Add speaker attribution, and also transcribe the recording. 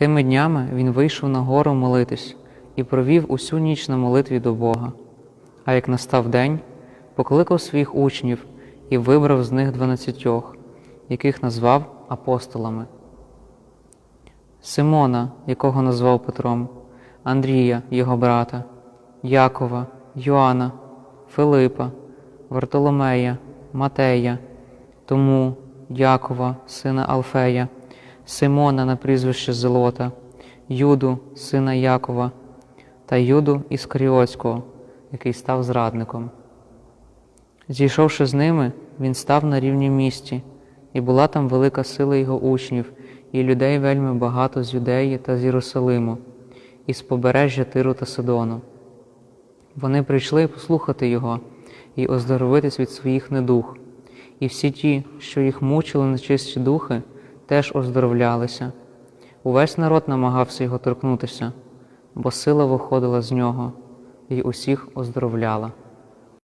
Speaker 1: Тими днями він вийшов на гору молитись і провів усю ніч на молитві до Бога. А як настав день, покликав своїх учнів і вибрав з них дванадцятьох, яких назвав апостолами. Симона, якого назвав Петром, Андрія, його брата, Якова, Йоанна, Филипа, Вартоломея, Матея, Тому, Якова, сина Алфея, Симона на прізвище Зелота, Юду, сина Якова, та Юду Іскаріотського, який став зрадником. Зійшовши з ними, він став на рівні місті, і була там велика сила його учнів, і людей вельми багато з Юдеї та з Єрусалиму, і з побережжя Тиру та Сидону. Вони прийшли послухати його і оздоровитись від своїх недух, і всі ті, що їх мучили нечисті духи, теж оздоровлялися. Увесь народ намагався його торкнутися, бо сила виходила з нього і усіх оздоровляла.